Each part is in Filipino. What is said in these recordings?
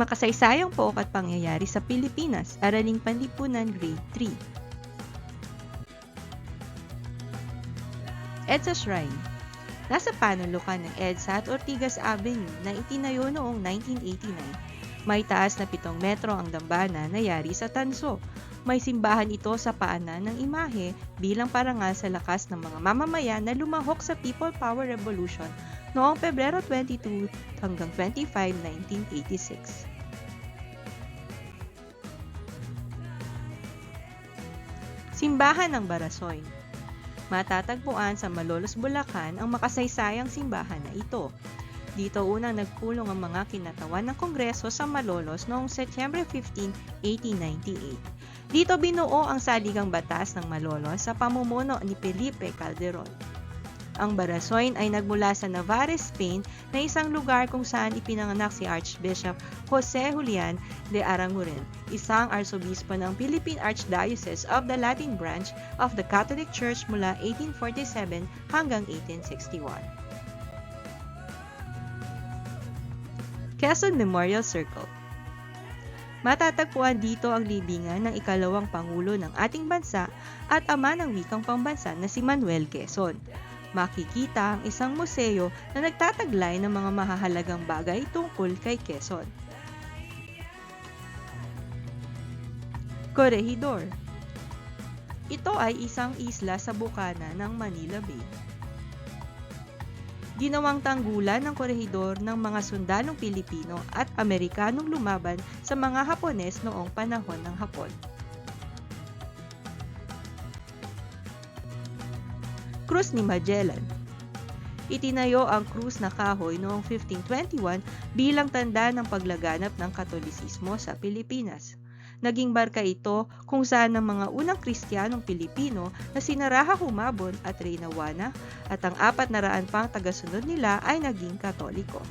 Makasaysayang pook at pangyayari sa Pilipinas, Araling Panlipunan Grade 3. EDSA Shrine Nasa panulukan ng EDSA at Ortigas Avenue na itinayo noong 1989. May taas na 7 metro ang dambana na yari sa tanso. May simbahan ito sa paanan ng imahe bilang parangal sa lakas ng mga mamamayan na lumahok sa People Power Revolution noong Pebrero 22 hanggang 25, 1986. Simbahan ng Barasoy Matatagpuan sa Malolos, Bulacan ang makasaysayang simbahan na ito. Dito unang nagpulong ang mga kinatawan ng Kongreso sa Malolos noong Setyembre 15, 1898. Dito binuo ang saligang batas ng Malolos sa pamumuno ni Felipe Calderon. Ang Barasoin ay nagmula sa Navarre, Spain na isang lugar kung saan ipinanganak si Archbishop Jose Julian de Aranguren, isang arsobispo ng Philippine Archdiocese of the Latin Branch of the Catholic Church mula 1847 hanggang 1861. Quezon Memorial Circle Matatagpuan dito ang libingan ng ikalawang Pangulo ng ating bansa at ama ng wikang pambansa na si Manuel Quezon makikita ang isang museo na nagtataglay ng mga mahahalagang bagay tungkol kay Quezon. Corregidor Ito ay isang isla sa bukana ng Manila Bay. Ginawang tanggulan ng korehidor ng mga sundalong Pilipino at Amerikanong lumaban sa mga Hapones noong panahon ng Hapon. Krus ni Magellan. Itinayo ang krus na kahoy noong 1521 bilang tanda ng paglaganap ng Katolisismo sa Pilipinas. Naging barka ito kung saan ang mga unang Kristiyanong Pilipino na sinaraha Humabon at Reynawana at ang apat na raan pang tagasunod nila ay naging Katoliko.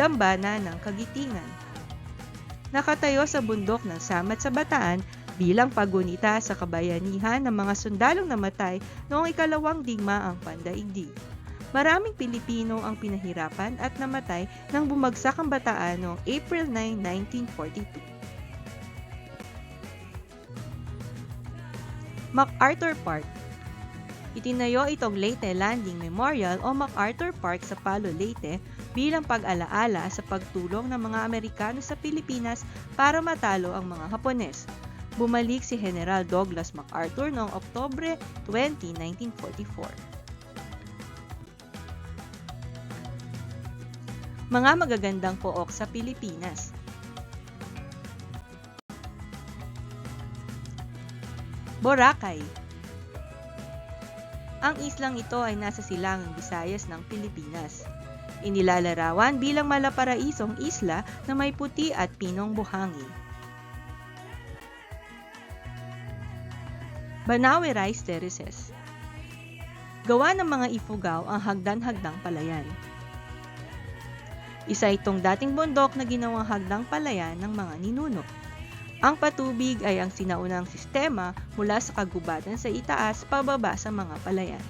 Dambana ng Kagitingan Nakatayo sa bundok ng Samat sa Bataan bilang pagunita sa kabayanihan ng mga sundalong namatay noong ikalawang digma ang pandaigdig. Maraming Pilipino ang pinahirapan at namatay nang bumagsak ang bataan noong April 9, 1942. MacArthur Park Itinayo itong Leyte Landing Memorial o MacArthur Park sa Palo, Leyte bilang pag-alaala sa pagtulong ng mga Amerikano sa Pilipinas para matalo ang mga Hapones bumalik si General Douglas MacArthur noong Oktobre 20, 1944. Mga magagandang pook sa Pilipinas Boracay Ang islang ito ay nasa silangang Visayas ng Pilipinas. Inilalarawan bilang malaparaisong isla na may puti at pinong buhangin. Banawe Rice Terraces. Gawa ng mga ifugaw ang hagdan-hagdang palayan. Isa itong dating bundok na ginawang hagdang palayan ng mga ninuno. Ang patubig ay ang sinaunang sistema mula sa kagubatan sa itaas pababa sa mga palayan.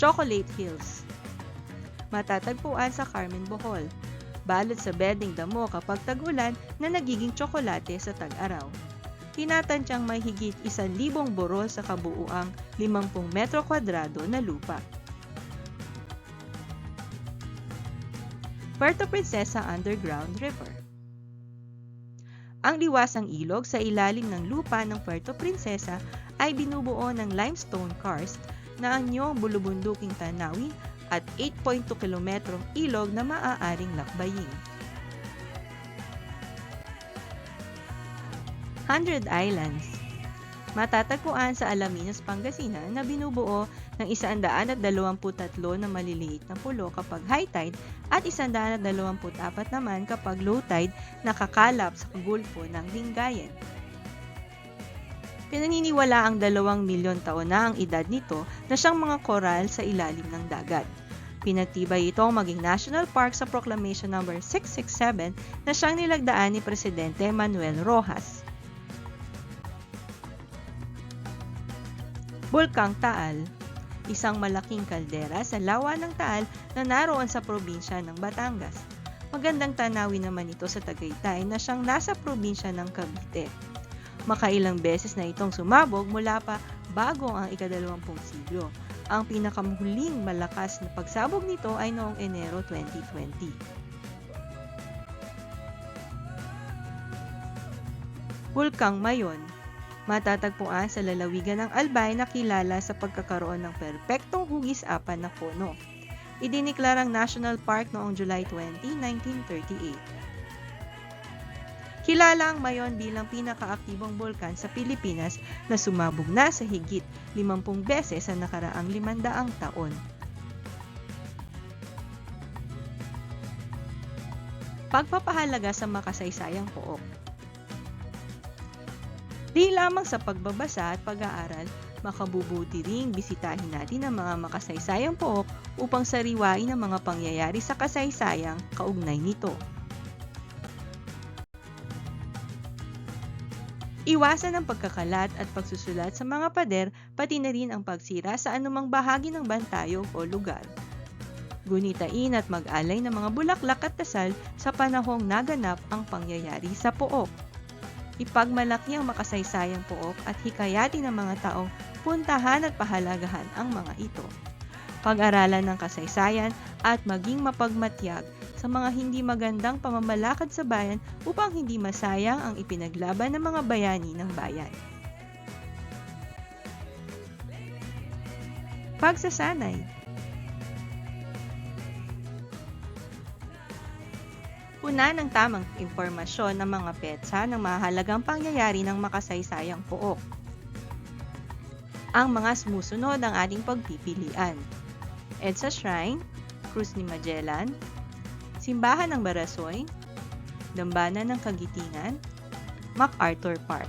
Chocolate Hills Matatagpuan sa Carmen Bohol, balot sa bedding damo kapag tag-ulan na nagiging tsokolate sa tag-araw. Tinatansyang may higit 1,000 burol sa kabuuang 50 metro kwadrado na lupa. Puerto Princesa Underground River Ang liwasang ilog sa ilalim ng lupa ng Puerto Princesa ay binubuo ng limestone karst na anyong bulubunduking tanawin at 8.2 kilometrong ilog na maaaring lakbayin. Hundred Islands Matatagpuan sa Alaminos, Pangasinan na binubuo ng 123 na maliliit na pulo kapag high tide at 124 naman kapag low tide nakakalap sa gulfo ng Lingayen. Pinaniniwala ang dalawang milyon taon na ang edad nito na siyang mga koral sa ilalim ng dagat. Pinagtibay itong maging national park sa Proclamation No. 667 na siyang nilagdaan ni Presidente Manuel Rojas. Bulkang Taal, isang malaking kaldera sa lawa ng Taal na naroon sa probinsya ng Batangas. Magandang tanawin naman ito sa Tagaytay na siyang nasa probinsya ng Cavite. Makailang beses na itong sumabog mula pa bago ang ikadalawampung siglo. Ang pinakamuling malakas na pagsabog nito ay noong Enero 2020. Bulkang Mayon Matatagpuan sa lalawigan ng Albay na kilala sa pagkakaroon ng perpektong hugis-apan na puno. Idiniklarang National Park noong July 20, 1938. Kilala ang Mayon bilang pinakaaktibong bulkan sa Pilipinas na sumabog na sa higit 50 beses sa nakaraang 500 taon. Pagpapahalaga sa makasaysayang pook Di lamang sa pagbabasa at pag-aaral, makabubuti ring bisitahin natin ang mga makasaysayang pook upang sariwain ang mga pangyayari sa kasaysayang kaugnay nito. Iwasan ang pagkakalat at pagsusulat sa mga pader pati na rin ang pagsira sa anumang bahagi ng bantayog o lugar. Gunitain at mag-alay ng mga bulaklak at dasal sa panahong naganap ang pangyayari sa pook. Ipagmalaki ang makasaysayang pook at hikayatin ng mga taong puntahan at pahalagahan ang mga ito. Pag-aralan ng kasaysayan at maging mapagmatyag sa mga hindi magandang pamamalakad sa bayan upang hindi masayang ang ipinaglaban ng mga bayani ng bayan. Pagsasanay Una ng tamang impormasyon ng mga petsa ng mahalagang pangyayari ng makasaysayang pook. Ang mga sumusunod ang ating pagpipilian. EDSA Shrine, Cruz ni Magellan, Simbahan ng Barasoy, Dambana ng Kagitingan, MacArthur Park.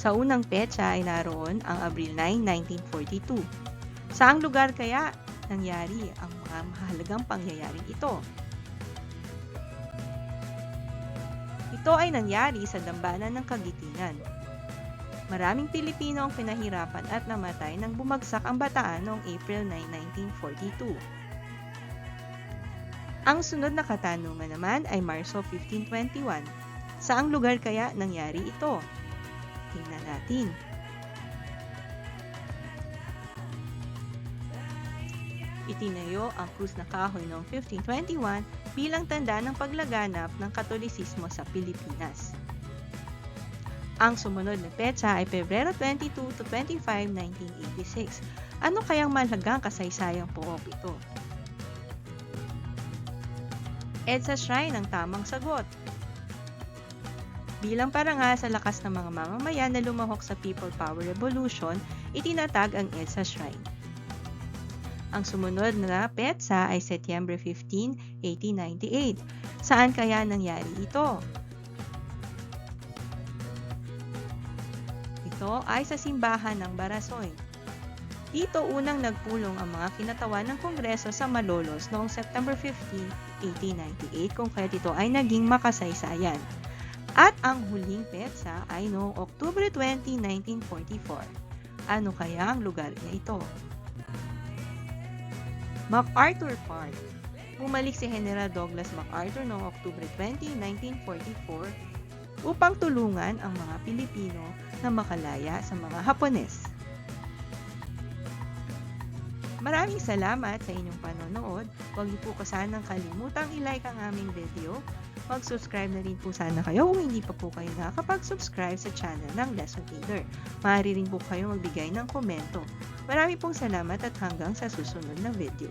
Sa unang petsa ay naroon ang Abril 9, 1942. Saang lugar kaya nangyari ang mga mahalagang pangyayaring ito? Ito ay nangyari sa Dambana ng Kagitingan. Maraming Pilipino ang pinahirapan at namatay nang bumagsak ang bataan noong April 9, 1942. Ang sunod na katanungan naman ay Marso 1521. Saang lugar kaya nangyari ito? Tingnan natin. Itinayo ang krus na kahoy noong 1521 bilang tanda ng paglaganap ng Katolisismo sa Pilipinas. Ang sumunod na petsa ay Pebrero 22 to 25, 1986. Ano kayang malagang kasaysayang pook ito? EDSA Shrine ang tamang sagot. Bilang parangal sa lakas ng mga mamamayan na lumahok sa People Power Revolution, itinatag ang EDSA Shrine. Ang sumunod na petsa ay Setyembre 15, 1898. Saan kaya nangyari ito? Ito ay sa simbahan ng Barasoy. Dito unang nagpulong ang mga kinatawan ng Kongreso sa Malolos noong September 15, 1898 kung kaya't ito ay naging makasaysayan. At ang huling petsa ay noong Oktubre 20, 1944. Ano kaya ang lugar niya ito? MacArthur Park. Bumalik si General Douglas MacArthur noong Oktubre 20, 1944 upang tulungan ang mga Pilipino na makalaya sa mga Hapones. Maraming salamat sa inyong panonood. Huwag niyo po ko sanang kalimutang i-like ang aming video. Mag-subscribe na rin po sana kayo kung hindi pa po kayo nakakapag-subscribe sa channel ng Lesson Leader. Maaari rin po kayo magbigay ng komento. Marami pong salamat at hanggang sa susunod na video.